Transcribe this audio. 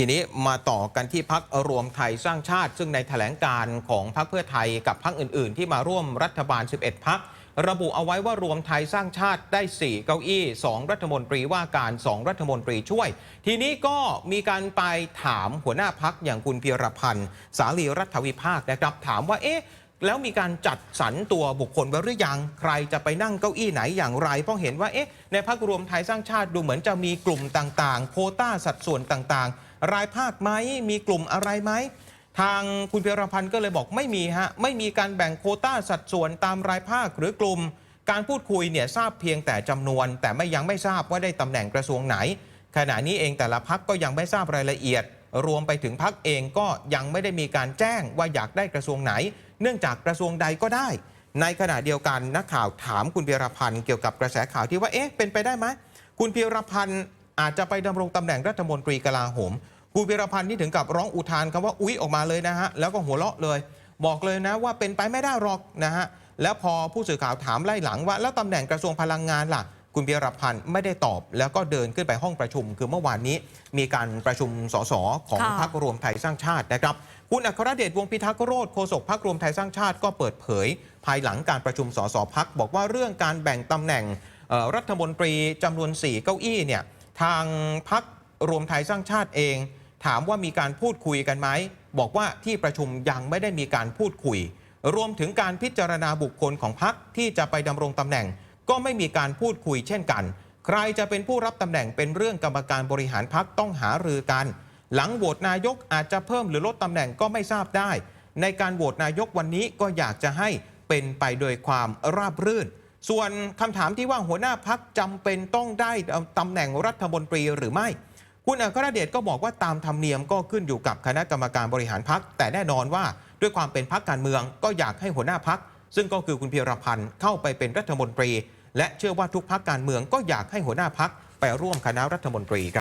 ทีนี้มาต่อกันที่พักรวมไทยสร้างชาติ ซึ่งในแถลงการของพักเพื่อไทยกับพักอื่น ๆ ที่มาร่วมรัฐบาล 11 พัก ระบุเอาไว้ว่ารวมไทยสร้างชาติได้ 4 เก้าอี้ 2 รัฐมนตรีว่าการ 2 รัฐมนตรีช่วย ทีนี้ก็มีการไปถามหัวหน้าพักอย่างคุณเพียรพันธ์ สาลีรัฐวิภาคนะครับถามว่าเอ๊ะ แล้วมีการจัดสรรตัวบุคคลไว้หรือยังใครจะไปนั่งเก้าอี้ไหนอย่างไรเพราะเห็นว่าเอ๊ะในพักรวมไทยสร้างชาติดูเหมือนจะมีกลุ่มต่างๆ โคต้าสัดส่วนต่างๆ รายภาคไหมมีกลุ่มอะไรไหมทางคุณเพียรพันธ์ก็เลยบอกไม่มีฮะไม่มีการแบ่งโคต้าสัดส่วนตามรายภาคหรือกลุ่ม การพูดคุยเนี่ยทราบเพียงแต่จำนวน แต่ไม่ยังไม่ทราบว่าได้ตำแหน่งกระทรวงไหน ขณะนี้เองแต่ละพักก็ยังไม่ทราบรายละเอียด รวมไปถึงพักเองก็ยังไม่ได้มีการแจ้งว่าอยากได้กระทรวงไหน เนื่องจากกระทรวงใดก็ได้ ในขณะเดียวกันนักข่าวถามคุณเพียรพันธ์เกี่ยวกับกระแสข่าวที่ว่าเอ๊ะเป็นไปได้ไหมคุณเพียรพันธ์อาจจะไปดำรงตำแหน่งรัฐมนตรีกลาโหมคุณเพียรพันธ์นี่ถึงกับร้องอุทานคำว่าอุ๊ยออกมาเลยนะฮะแล้วก็หัวเราะเลย บอกเลยนะว่าเป็นไปไม่ได้หรอกนะฮะแล้วพอผู้สื่อข่าวถามไล่หลังว่าแล้วตำแหน่งกระทรวงพลังงานล่ะ คุณเบียรพันธ์ไม่ได้ตอบ แล้วก็เดินขึ้นไปห้องประชุม คือเมื่อวานนี้มีการประชุมสสของค่ะพรรครวมไทยสร้างชาตินะครับคุณอัครเดชวงศ์พิทักษ์โรธโฆษกพรรครวมไทยสร้างชาติก็เปิดเผย ภายหลังการประชุมสสพักบอกว่าเรื่องการแบ่งตำแหน่งเอ่อรัฐมนตรีจำนวน 4 เก้าอี้เนี่ยทางพักรวมไทยสร้างชาติเอง ถามว่ามีการพูดคุยกันไหมบอกว่าที่ประชุมยังไม่ได้มีการพูดคุย รวมถึงการพิจารณาบุคคลของพักที่จะไปดำรงตำแหน่ง ก็ไม่มีการพูดคุยเช่นกัน ใครจะเป็นผู้รับตำแหน่งเป็นเรื่องกรรมการบริหารพักต้องหารือกัน หลังโหวตนายกอาจจะเพิ่มหรือลดตำแหน่งก็ไม่ทราบได้ ในการโหวตนายกวันนี้ก็อยากจะให้เป็นไปโดยความราบรื่น ส่วนคำถามที่ว่าหัวหน้าพักจำเป็นต้องได้ตำแหน่งรัฐมนตรีหรือไม่คุณอัครเดชก็บอกว่าตามธรรมเนียมก็ขึ้นอยู่กับคณะกรรมการบริหารพัก แต่แน่นอนว่าด้วยความเป็นพักการเมืองก็อยากให้หัวหน้าพัก ซึ่งก็คือคุณเพียรพันธ์เข้าไปเป็นรัฐมนตรี และเชื่อว่าทุกพักการเมืองก็อยากให้หัวหน้าพักไปร่วมคณะรัฐมนตรีครับ